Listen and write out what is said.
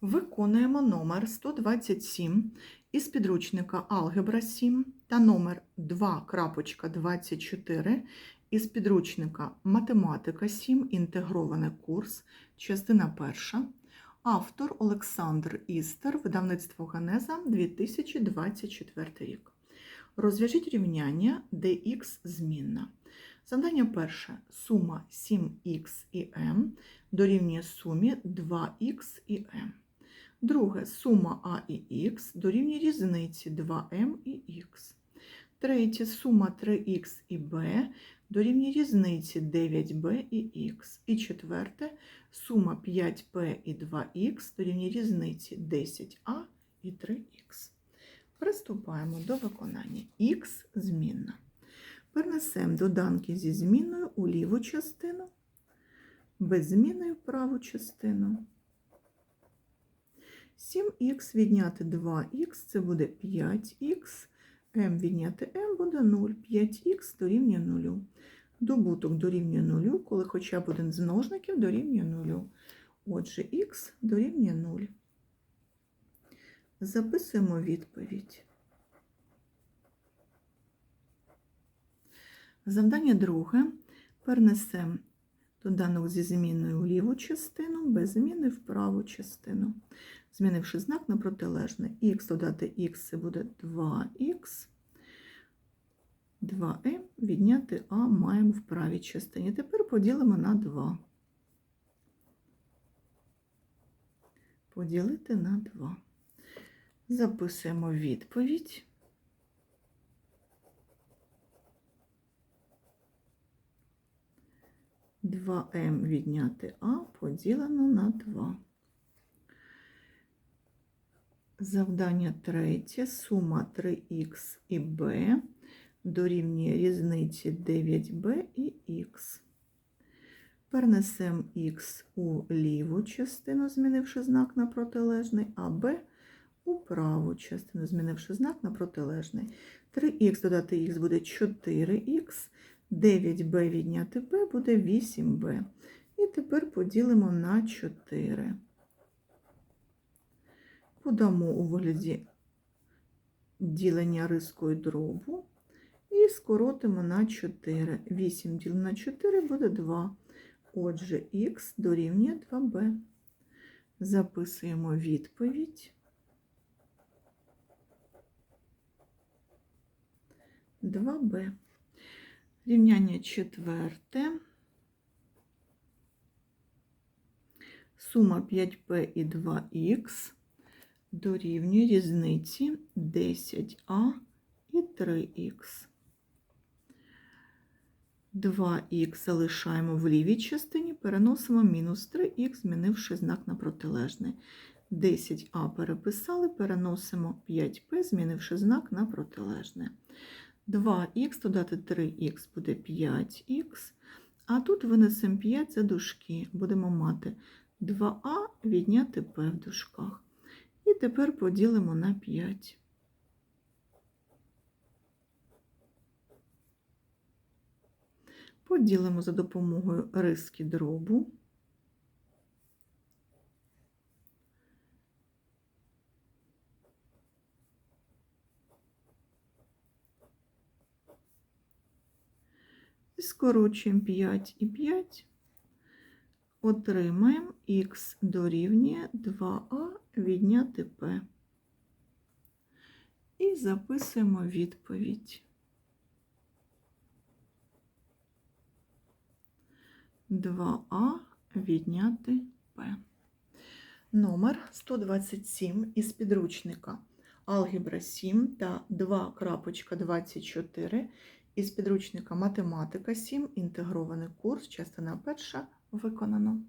Виконуємо номер 127 із підручника Алгебра 7 та номер 2.24 із підручника Математика 7. Інтегрований курс, частина 1. Автор Олександр Істер, видавництво Генеза 2024 рік. Розв'яжіть рівняння dx змінна. Завдання перше. Сума 7х і m дорівнює сумі 2х і m. Друге. Сума а і х дорівнює різниці 2m і х. Третє. Сума 3х і b дорівнює різниці 9b і х. І четверте. Сума 5p і 2х дорівнює різниці 10a і 3х. Приступаємо до виконання. Х змінна. Перенесемо доданки зі зміною у ліву частину, без зміни в праву частину. 7х відняти 2х це буде 5х, m відняти m буде 0, 5х дорівнює 0. Добуток дорівнює 0, коли хоча б один з множників дорівнює 0. Отже, х дорівнює 0. Записуємо відповідь. Завдання друге. Перенесемо доданок зі зміною у ліву частину, без зміни в праву частину. Змінивши знак на протилежне. Х додати х це буде 2х. 2m відняти а маємо в правій частині. Тепер поділимо на 2. Поділити на 2. Записуємо відповідь. Два М відняти А поділено на 2. Завдання третє. Сума 3х і b дорівнює різниці 9b і х. Перенесемо х у ліву частину, змінивши знак на протилежний, а b у праву частину, змінивши знак на протилежний. 3х додати х буде 4х, 9b відняти b буде 8b. І тепер поділимо на 4. Подамо у вигляді ділення рискою дробу і скоротимо на 4. 8 ділено на 4 буде 2. Отже, х дорівнює 2b. Записуємо відповідь. 2b. Рівняння четверте. Сума 5p і 2х дорівнює різниці 10а і 3х. 2х залишаємо в лівій частині, переносимо мінус 3х, змінивши знак на протилежний. 10а переписали, переносимо 5p, змінивши знак на протилежне. 2х додати 3х буде 5х, а тут винесемо 5 за дужки. Будемо мати 2а відняти p в дужках. І тепер поділимо на 5. Поділимо за допомогою риски дробу. І скорочуємо 5 і 5. Отримаємо х дорівнює 2а відняти p. І записуємо відповідь. 2а відняти p. Номер 127 із підручника Алгебра 7 та 2.24 із підручника Математика 7. Інтегрований курс, частина перша виконано.